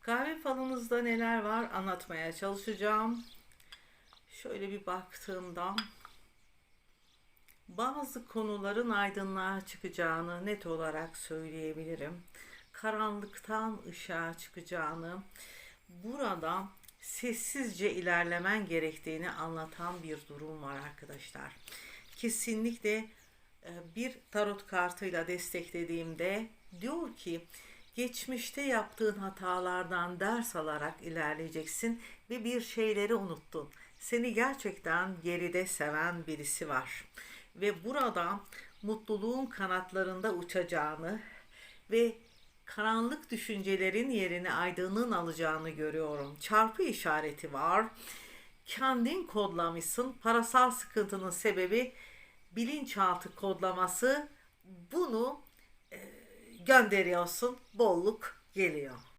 Kahve falımızda neler var anlatmaya çalışacağım. Şöyle bir baktığımda bazı konuların aydınlığa çıkacağını net olarak söyleyebilirim. Karanlıktan ışığa çıkacağını, burada sessizce ilerlemen gerektiğini anlatan bir durum var arkadaşlar. Kesinlikle e, bir tarot kartıyla desteklediğimde diyor ki geçmişte yaptığın hatalardan ders alarak ilerleyeceksin ve bir şeyleri unuttun. Seni gerçekten geride seven birisi var. Ve burada mutluluğun kanatlarında uçacağını ve karanlık düşüncelerin yerini aydınlığın alacağını görüyorum. Çarpı işareti var. Kendin kodlamışsın. Parasal sıkıntının sebebi bilinçaltı kodlaması. Bunu gönderiyorsun. Bolluk geliyor.